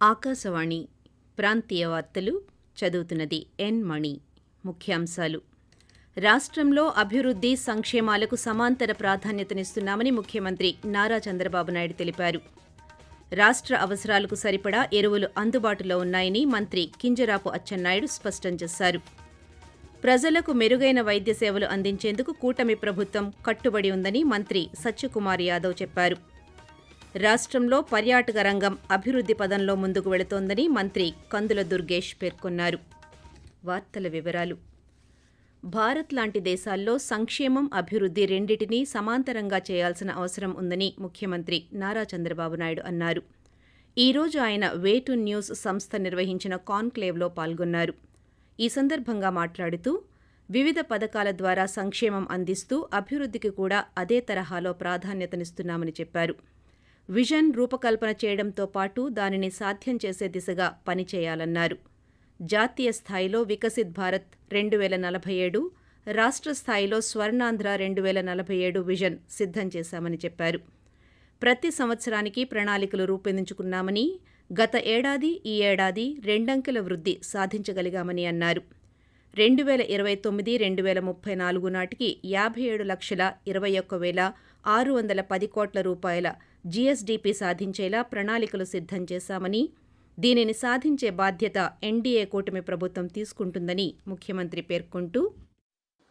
ఆకాశవాణి ప్రాంతీయ వార్తలు చదువుతున్నది ఎన్ మణి. ముఖ్యాంశాలు. రాష్ట్రంలో అభివృద్ధి సంక్షేమాలకు సమాంతర ప్రాధాన్యతనిస్తున్నామని ముఖ్యమంత్రి నారా చంద్రబాబు నాయుడు తెలిపారు. రాష్ట్ర అవసరాలకు సరిపడా ఎరువులు అందుబాటులో ఉన్నాయని మంత్రి కింజరాపు అచ్చెన్నాయుడు స్పష్టం చేశారు. ప్రజలకు మెరుగైన వైద్య సేవలు అందించేందుకు కూటమి ప్రభుత్వం కట్టుబడి ఉందని మంత్రి సత్యకుమార్ యాదవ్ చెప్పారు. రాష్ట్రంలో పర్యాటక రంగం అభివృద్ధి పదంలో ముందుకు వెళుతోందని మంత్రి కందుల దుర్గేష్ పేర్కొన్నారు. వార్తల వివరాలు. భారత్ లాంటి దేశాల్లో సంక్షేమం అభివృద్ధి రెండింటినీ సమాంతరంగా చేయాల్సిన అవసరం ఉందని ముఖ్యమంత్రి నారా చంద్రబాబు నాయుడు అన్నారు. ఈ రోజు ఆయన వేటు న్యూస్ సంస్థ నిర్వహించిన కాన్క్లేవ్లో పాల్గొన్నారు. ఈ సందర్భంగా మాట్లాడుతూ వివిధ పథకాల ద్వారా సంక్షేమం అందిస్తూ అభివృద్ధికి కూడా అదే తరహాలో ప్రాధాన్యతనిస్తున్నామని చెప్పారు. విజన్ రూపకల్పన చేయడంతో పాటు దానిని సాధ్యం చేసే దిశగా పనిచేయాలన్నారు. జాతీయ స్థాయిలో వికసిత్ భారత్ రెండు వేల నలభై ఏడు రాష్ట్ర స్థాయిలో స్వర్ణాంధ్ర రెండు వేల నలభై ఏడు విజన్ సిద్ధం చేశామని చెప్పారు. ప్రతి సంవత్సరానికి ప్రణాళికలు రూపొందించుకున్నామని గత ఏడాది ఈ ఏడాది రెండంకెల వృద్ధి సాధించగలిగామని అన్నారు. రెండు వేల ఇరవై తొమ్మిది రెండు వేల ముప్పై నాలుగు నాటికి యాభై ఏడు లక్షల ఇరవై ఒక్క వేల ఆరు వందల పది కోట్ల రూపాయల జీఎస్డీపీ సాధించేలా ప్రణాళికలు సిద్ధం చేశామని దీనిని సాధించే బాధ్యత ఎన్డీఏ కూటమి ప్రభుత్వం తీసుకుంటుందని ముఖ్యమంత్రి పేర్కొంటూ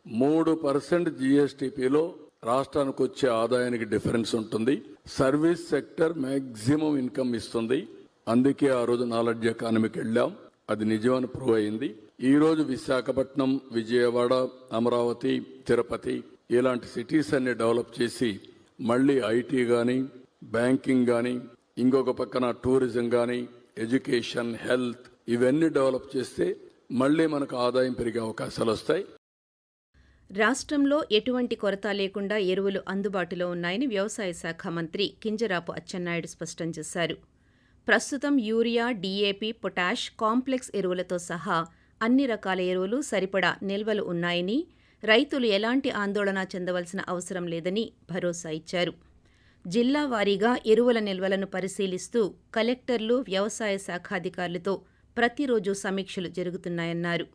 మూడు పర్సెంట్ జీఎస్టీపీలో రాష్ట్రానికి వచ్చే ఆదాయానికి డిఫరెన్స్ ఉంటుంది. సర్వీస్ సెక్టర్ మ్యాక్సిమం ఇన్కమ్ ఇస్తుంది. అందుకే ఆ రోజు నాలెడ్జ్ ఎకానమీకి వెళ్ళాం. అది నిజమని ప్రూవ్ అయింది. ఈ రోజు విశాఖపట్నం విజయవాడ అమరావతి తిరుపతి ఇలాంటి సిటీస్ అన్ని డెవలప్ చేసి మళ్ళీ ఐటీ కానీ బ్యాంకింగ్ కానీ ఇంకొక పక్కన టూరిజం కానీ ఎడ్యుకేషన్ హెల్త్ ఇవన్నీ డెవలప్ చేస్తే మళ్ళీ మనకు ఆదాయం పెరిగే అవకాశాలు వస్తాయి. రాష్ట్రంలో ఎటువంటి కొరత లేకుండా ఎరువులు అందుబాటులో ఉన్నాయని వ్యవసాయ శాఖ మంత్రి కింజరాపు అచ్చెన్నాయుడు స్పష్టం చేశారు. ప్రస్తుతం యూరియా డీఏపీ పొటాష్ కాంప్లెక్స్ ఎరువులతో సహా అన్ని రకాల ఎరువులు సరిపడా నిల్వలు ఉన్నాయని రైతులు ఎలాంటి ఆందోళన చెందవలసిన అవసరం లేదని భరోసా ఇచ్చారు. జిల్లా వారీగా ఎరువుల నిల్వలను పరిశీలిస్తూ కలెక్టర్లు వ్యవసాయ శాఖాధికారులతో ప్రతిరోజు సమీక్షలు జరుగుతున్నాయన్నారు.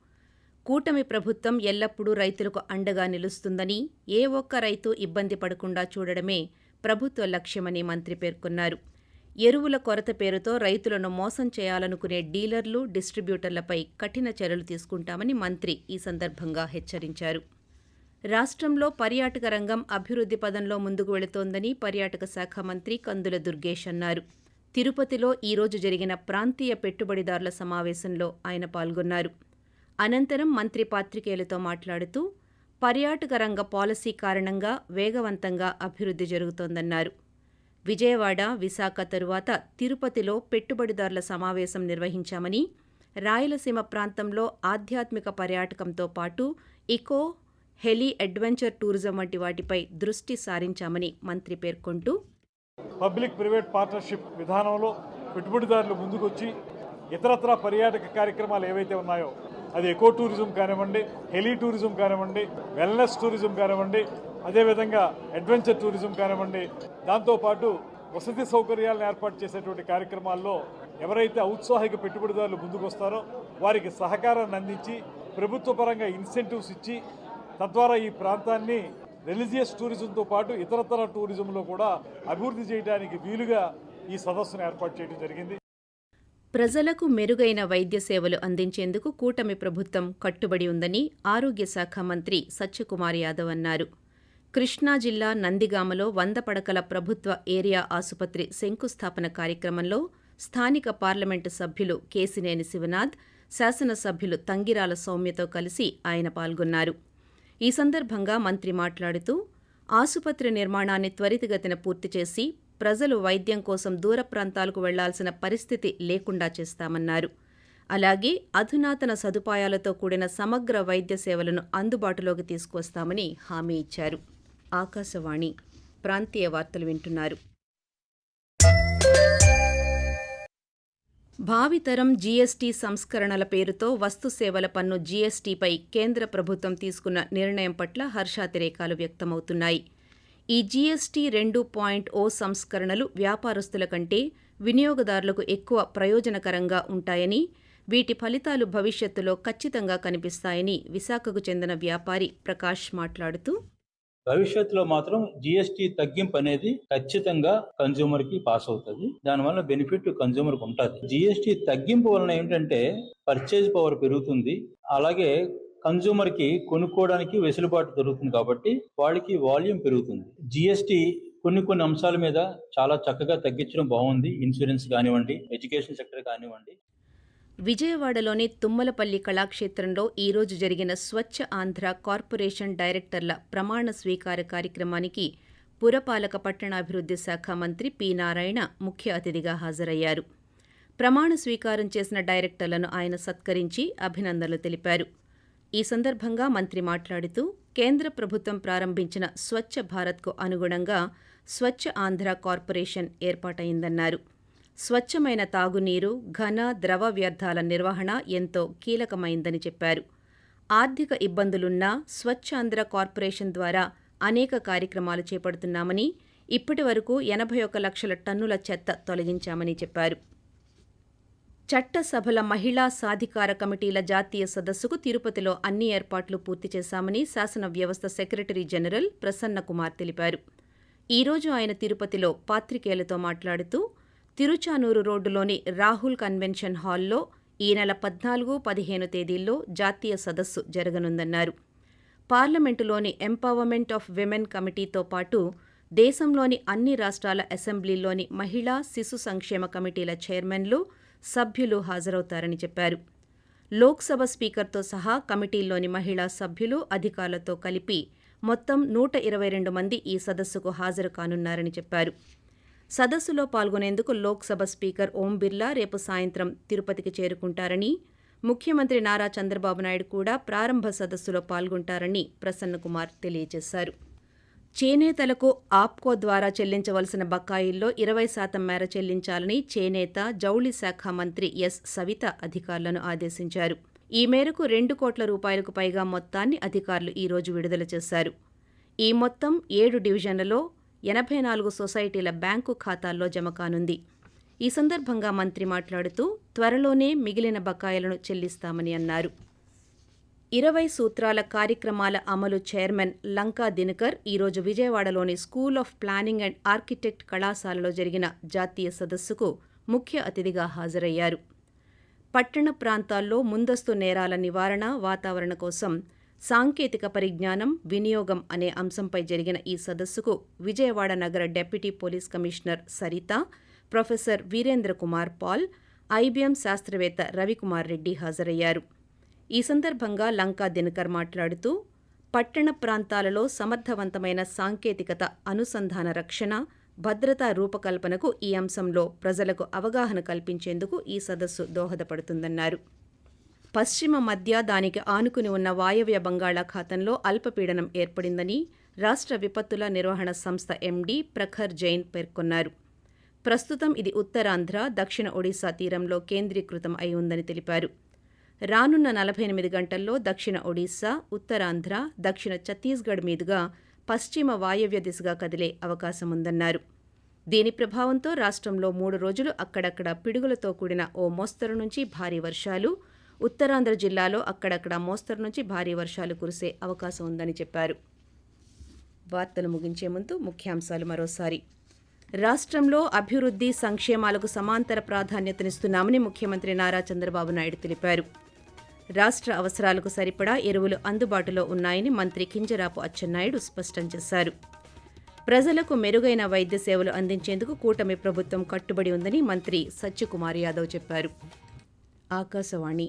కూటమి ప్రభుత్వం ఎల్లప్పుడూ రైతులకు అండగా నిలుస్తుందని ఏ ఒక్క రైతు ఇబ్బంది పడకుండా చూడడమే ప్రభుత్వ లక్ష్యమని మంత్రి పేర్కొన్నారు. ఎరువుల కొరత పేరుతో రైతులను మోసం చేయాలనుకునే డీలర్లు డిస్ట్రిబ్యూటర్లపై కఠిన చర్యలు తీసుకుంటామని మంత్రి ఈ సందర్భంగా హెచ్చరించారు. రాష్ట్రంలో పర్యాటక రంగం అభివృద్ధి పదంలో ముందుకు వెళుతోందని పర్యాటక శాఖ మంత్రి కందుల దుర్గేష్ అన్నారు. తిరుపతిలో ఈ రోజు జరిగిన ప్రాంతీయ పెట్టుబడిదారుల సమావేశంలో ఆయన పాల్గొన్నారు. అనంతరం మంత్రి పాత్రికేయులతో మాట్లాడుతూ పర్యాటక రంగ పాలసీ కారణంగా వేగవంతంగా అభివృద్ధి జరుగుతోందన్నారు. విజయవాడ విశాఖ తరువాత తిరుపతిలో పెట్టుబడిదారుల సమావేశం నిర్వహించామని రాయలసీమ ప్రాంతంలో ఆధ్యాత్మిక పర్యాటకంతో పాటు ఇకో హెలీ అడ్వెంచర్ టూరిజం వంటి వాటిపై దృష్టి సారించామని మంత్రి పేర్కొంటూ పబ్లిక్ ప్రైవేట్ పార్ట్నర్షిప్ విధానంలో పెట్టుబడిదారులు ముందుకొచ్చి ఇతరత్ర పర్యాటక కార్యక్రమాలు ఏవైతే ఉన్నాయో అది ఎకో టూరిజం కానివ్వండి హెలీ టూరిజం కానివ్వండి వెల్నెస్ టూరిజం కానివ్వండి అదేవిధంగా అడ్వెంచర్ టూరిజం కానివ్వండి దాంతోపాటు వసతి సౌకర్యాలను ఏర్పాటు చేసేటువంటి కార్యక్రమాల్లో ఎవరైతే ఔత్సాహిక పెట్టుబడిదారులు ముందుకు వస్తారో వారికి సహకారాన్ని అందించి ప్రభుత్వ పరంగా ఇన్సెంటివ్స్ ఇచ్చి తద్వారా ఈ ప్రాంతాన్ని రిలీజియస్ టూరిజంతో పాటు ఇతరతర టూరిజంలో కూడా అభివృద్ధి చేయడానికి వీలుగా ఈ సదస్సును ఏర్పాటు చేయడం జరిగింది. ప్రజలకు మెరుగైన వైద్య సేవలు అందించేందుకు కూటమి ప్రభుత్వం కట్టుబడి ఉందని ఆరోగ్య శాఖ మంత్రి సత్యకుమార్ యాదవ్ అన్నారు. కృష్ణా జిల్లా నందిగామలో వంద పడకల ప్రభుత్వ ఏరియా ఆసుపత్రి శంకుస్థాపన కార్యక్రమంలో స్థానిక పార్లమెంటు సభ్యులు కేసినేని శివనాథ్ శాసనసభ్యులు తంగిరాల సౌమ్యతో కలిసి ఆయన పాల్గొన్నారు. ఈ సందర్భంగా మంత్రి మాట్లాడుతూ ఆసుపత్రి నిర్మాణాన్ని త్వరితగతిన పూర్తి చేసి ప్రజలు వైద్యం కోసం దూర ప్రాంతాలకు వెళ్ళాల్సిన పరిస్థితి లేకుండా చేస్తామన్నారు. అలాగే అధునాతన సదుపాయాలతో కూడిన సమగ్ర వైద్య సేవలను అందుబాటులోకి తీసుకువస్తామని హామీ ఇచ్చారు. ఆకాశవాణి ప్రాంతీయ వార్తలు వింటున్నారు. భావితరం జీఎస్టీ సంస్కరణల పేరుతో వస్తు సేవల పన్ను జీఎస్టీపై కేంద్ర ప్రభుత్వం తీసుకున్న నిర్ణయం పట్ల హర్షాతిరేకాలు వ్యక్తమవుతున్నాయి. ఈ జీఎస్టీ రెండు పాయింట్ ఓ సంస్కరణలు వ్యాపారస్తుల కంటే వినియోగదారులకు ఎక్కువ ప్రయోజనకరంగా ఉంటాయని వీటి ఫలితాలు భవిష్యత్తులో ఖచ్చితంగా కనిపిస్తాయని విశాఖకు చెందిన వ్యాపారి ప్రకాష్ మాట్లాడుతూ భవిష్యత్తులో మాత్రం జిఎస్టి తగ్గింపు అనేది ఖచ్చితంగా కన్జ్యూమర్కి పాస్ అవుతుంది. దానివల్ల బెనిఫిట్ కన్జ్యూమర్కి ఉంటుంది. జిఎస్టి తగ్గింపు వలన ఏంటంటే పర్చేజ్ పవర్ పెరుగుతుంది. అలాగే కన్జ్యూమర్కి కొనుక్కోవడానికి వెసులుబాటు దొరుకుతుంది కాబట్టి వాళ్ళకి వాల్యూమ్ పెరుగుతుంది. జిఎస్టి కొన్ని కొన్ని అంశాల మీద చాలా చక్కగా తగ్గించడం బాగుంది. ఇన్సూరెన్స్ కానివ్వండి ఎడ్యుకేషన్ సెక్టర్ కానివ్వండి. విజయవాడలోని తుమ్మలపల్లి కళాక్షేత్రంలో ఈరోజు జరిగిన స్వచ్ఛ ఆంధ్ర కార్పొరేషన్ డైరెక్టర్ల ప్రమాణ స్వీకార కార్యక్రమానికి పురపాలక పట్టణాభివృద్ధి శాఖ మంత్రి పి నారాయణ ముఖ్య అతిథిగా హాజరయ్యారు. ప్రమాణ స్వీకారం చేసిన డైరెక్టర్లను ఆయన సత్కరించి అభినందనలు తెలిపారు. ఈ సందర్భంగా మంత్రి మాట్లాడుతూ కేంద్ర ప్రభుత్వం ప్రారంభించిన స్వచ్ఛ భారత్కు అనుగుణంగా స్వచ్ఛ ఆంధ్ర కార్పొరేషన్ ఏర్పాటైందన్నారు స్వచ్ఛమైన తాగునీరు ఘన ద్రవ వ్యర్థాల నిర్వహణ ఎంతో కీలకమైందని చెప్పారు. ఆర్థిక ఇబ్బందులున్నా స్వచ్ఛాంధ్ర కార్పొరేషన్ ద్వారా అనేక కార్యక్రమాలు చేపడుతున్నామని ఇప్పటి వరకు ఎనభై ఒక లక్షల టన్నుల చెత్త తొలగించామని చెప్పారు. చట్టసభల మహిళా సాధికార కమిటీల జాతీయ సదస్సుకు తిరుపతిలో అన్ని ఏర్పాట్లు పూర్తి చేశామని శాసన వ్యవస్థ సెక్రటరీ జనరల్ ప్రసన్న కుమార్ తెలిపారు. ఈ రోజు ఆయన తిరుపతిలో పాత్రికేయులతో మాట్లాడుతూ తిరుచానూరు రోడ్డులోని రాహుల్ కన్వెన్షన్ హాల్లో ఈ నెల పద్నాలుగు పదిహేను తేదీల్లో జాతీయ సదస్సు జరగనుందన్నారు. పార్లమెంటులోని ఎంపవర్మెంట్ ఆఫ్ విమెన్ కమిటీతో పాటు దేశంలోని అన్ని రాష్ట్రాల అసెంబ్లీలోని మహిళా శిశు సంక్షేమ కమిటీల చైర్మన్లు సభ్యులు హాజరవుతారని చెప్పారు. లోక్సభ స్పీకర్తో సహా కమిటీల్లోని మహిళా సభ్యులు అధికారులతో కలిపి మొత్తం నూట ఇరవై రెండు మంది ఈ సదస్సుకు హాజరు కానున్నారని చెప్పారు. సదస్సులో పాల్గొనేందుకు లోక్సభ స్పీకర్ ఓం బిర్లా రేపు సాయంత్రం తిరుపతికి చేరుకుంటారని ముఖ్యమంత్రి నారా చంద్రబాబు నాయుడు కూడా ప్రారంభ సదస్సులో పాల్గొంటారని ప్రసన్నకుమార్ తెలియజేశారు. చేనేతలకు ఆప్కో ద్వారా చెల్లించవలసిన బకాయిల్లో ఇరవై శాతం మేర చెల్లించాలని చేనేత జౌళి శాఖ మంత్రి ఎస్. సవిత అధికారులను ఆదేశించారు. ఈ మేరకు రెండు కోట్ల రూపాయలకు పైగా మొత్తాన్ని అధికారులు ఈ రోజు విడుదల చేశారు. ఈ మొత్తం ఏడు డివిజన్లలో ఎనభై నాలుగు సొసైటీల బ్యాంకు ఖాతాల్లో జమ కానుంది. ఈ సందర్భంగా మంత్రి మాట్లాడుతూ త్వరలోనే మిగిలిన బకాయిలను చెల్లిస్తామని అన్నారు. ఇరవై సూత్రాల కార్యక్రమాల అమలు చైర్మన్ లంకా దినకర్ ఈరోజు విజయవాడలోని school of planning and architect కళాశాలలో జరిగిన జాతీయ సదస్సుకు ముఖ్య అతిథిగా హాజరయ్యారు. పట్టణ ప్రాంతాల్లో ముందస్తు నేరాల నివారణ వాతావరణ కోసం సాంకేతిక పరిజ్ఞానం వినియోగం అనే అంశంపై జరిగిన ఈ సదస్సుకు విజయవాడ నగర deputy police commissioner Saritha professor Virendra Kumar Paul IBM శాస్త్రవేత్త రవికుమార్ రెడ్డి హాజరయ్యారు. ఈ సందర్భంగా లంకా దినకర్ మాట్లాడుతూ పట్టణ ప్రాంతాలలో సమర్థవంతమైన సాంకేతికత అనుసంధాన రక్షణ భద్రతా రూపకల్పనకు ఈ అంశంలో ప్రజలకు అవగాహన కల్పించేందుకు ఈ సదస్సు దోహదపడుతుందన్నారు. పశ్చిమ మధ్య దానికి ఆనుకుని ఉన్న వాయవ్య బంగాళాఖాతంలో అల్పపీడనం ఏర్పడిందని రాష్ట్ర విపత్తుల నిర్వహణ సంస్థ ఎండీ ప్రఖర్ జైన్ పేర్కొన్నారు. ప్రస్తుతం ఇది ఉత్తరాంధ్ర దక్షిణ ఒడిశా తీరంలో కేంద్రీకృతం అయి ఉందని తెలిపారు. రానున్న నలభై ఎనిమిది గంటల్లో దక్షిణ ఒడిశా ఉత్తరాంధ్ర దక్షిణ ఛత్తీస్గఢ్ మీదుగా పశ్చిమ వాయవ్య దిశగా కదిలే అవకాశం ఉందన్నారు దీని ప్రభావంతో రాష్ట్రంలో మూడు రోజులు అక్కడక్కడ పిడుగులతో కూడిన ఓ మోస్తరు నుంచి భారీ వర్షాలు ఉత్తరాంధ్ర జిల్లాలో అక్కడక్కడ మోస్తరు నుంచి భారీ వర్షాలు కురిసే అవకాశం ఉందని చెప్పారు. వార్తలు ముగించే ముందు ముఖ్యాంశాలు మరోసారి. రాష్ట్రంలో అభివృద్ధి సంక్షేమాలకు సమాంతర ప్రాధాన్యతనిస్తున్నామని ముఖ్యమంత్రి నారా చంద్రబాబు నాయుడు తెలిపారు. రాష్ట్ర అవసరాలకు సరిపడా ఎరువులు అందుబాటులో ఉన్నాయని మంత్రి కింజరాపు అచ్చెన్నాయుడు స్పష్టం చేశారు. ప్రజలకు మెరుగైన వైద్య సేవలు అందించేందుకు కూటమి ప్రభుత్వం కట్టుబడి ఉందని మంత్రి సత్యకుమార్ యాదవ్ చెప్పారు. ఆకాశవాణి